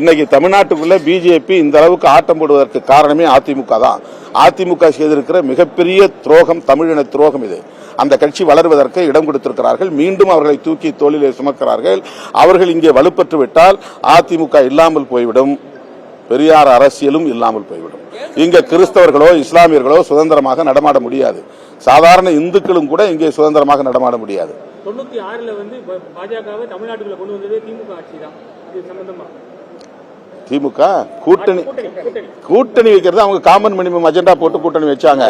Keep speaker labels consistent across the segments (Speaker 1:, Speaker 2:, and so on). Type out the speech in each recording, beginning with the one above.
Speaker 1: இன்னைக்கு தமிழ்நாட்டுக்குள்ள பிஜேபி இந்த அளவுக்கு ஆட்டம் போடுவதற்கு காரணமே அதிமுக தான். அதிமுக செய்திருக்கிற மிகப்பெரிய துரோகம் தமிழின துரோகம் இது. அந்த கட்சி வளர்வதற்கு இடம் கொடுத்திருக்கிறார்கள். மீண்டும் அவர்களை தூக்கி தோளிலே சுமக்கிறார்கள். அவர்கள் இங்கே வலுப்பெற்று விட்டால் அதிமுக இல்லாமல் போய்விடும். பெரியார் அரசியலும் இல்லாமல் போய்விடும். இங்க கிறிஸ்தவர்களோ இஸ்லாமியர்களோ சுதந்திரமாக நடமாட முடியாது. சாதாரண இந்துக்களும் கூட இங்கே சுதந்திரமாக நடமாட முடியாது.
Speaker 2: தொண்ணூத்தி ஆறுல வந்து பாஜகவை தமிழ்நாட்டுக்குள்ள கொண்டு வந்ததே திமுக ஆட்சி தான் இது சம்பந்தமா?
Speaker 1: திமுக கூட்டணி
Speaker 2: கூட்டணி
Speaker 1: வைக்கிறது அவங்க காமன் மினிமம் அஜெண்டா போட்டு கூட்டணி வச்சாங்க.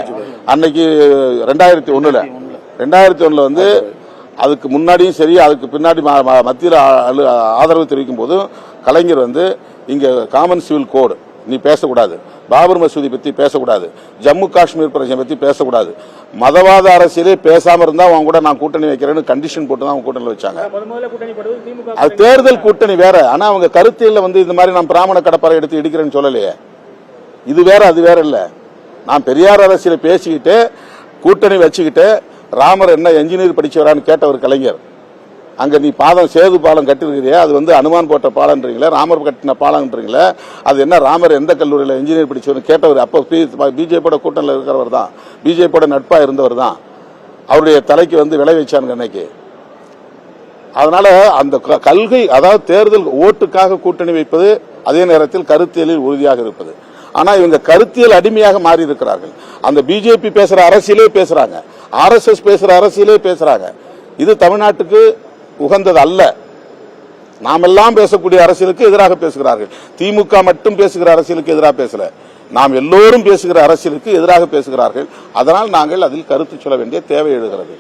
Speaker 1: அன்னைக்கு ரெண்டாயிரத்தி ஒண்ணுல. ரெண்டாயிரத்தி ஒண்ணுல வந்து அதுக்கு முன்னாடியும் சரி அதுக்கு பின்னாடி ம- மத்தியில் ஆதரவு தெரிவிக்கும் போது கலைஞர் வந்து இங்க காமன் சிவில் கோடு நீ பேசக்கூடாது. பாபர் மசூதி பத்தி பேசக்கூடாது. ஜம்மு காஷ்மீர் பிரச்சனை பத்தி பேசக்கூடாது. மதவாத அரசியலே பேசாம இருந்தா அவங்க கூட நான் கூட்டணி வைக்கிறேன்னு கண்டிஷன் போட்டு தான் அவங்க கூட்டணி வச்சாங்க அது தேர்தல் கூட்டணி வேற. ஆனா அவங்க கருத்தியல்ல வந்து இந்த மாதிரி நான் பிராமண கடப்பாறை எடுத்து இடிக்கிறேன்னு சொல்லலையே. இது வேற அது வேற இல்ல. நான் பெரியார் அரசியல பேசிக்கிட்டு கூட்டணி வச்சுக்கிட்டு ராமர் என்ன என்ஜினியர் படிச்சவரான்னு கேட்ட ஒரு கலைஞர். அங்க நீ பாதம் சேது பாலம் கட்டிருக்கிறியா அது வந்து அனுமான் போட்ட பாலம்ன்றீங்களே ராமர் கட்டின பாலம்ன்றீங்களே அது என்ன ராமர் எந்த கல்லூரியில் இன்ஜினியர் படிச்சவர்னு கேட்டவர் அப்போ பிஜேபியோட கூட்டணியில் இருக்கிறவர் தான். பிஜேபியோட நட்பா இருந்தவர் தான். அவருடைய தலைக்கு வந்து விளை வச்சானுங்க அன்னைக்கு. அதனால அந்த க- கல்கை அதாவது தேர்தல் ஓட்டுக்காக கூட்டணி வைப்பது அதே நேரத்தில் கருத்தியலில் உறுதியாக இருப்பது. ஆனா இவங்க கருத்தியல் அடிமையாக மாறி இருக்கிறார்கள் அந்த பிஜேபி பேசுற அரசியலே பேசுறாங்க. ஆர்எஸ்எஸ் பேசுற அரசியலே பேசுறாங்க. இது தமிழ்நாட்டுக்கு உகந்தது அல்ல நாமெல்லாம் பேசக்கூடிய அரசியலுக்கு எதிராக பேசுகிறார்கள். திமுக மட்டும் பேசுகிற அரசியலுக்கு எதிராக பேசல. நாம் எல்லோரும் பேசுகிற அரசியலுக்கு எதிராக பேசுகிறார்கள். அதனால் நாங்கள் அதில் கருத்து சொல்ல வேண்டிய தேவை எழுகிறது.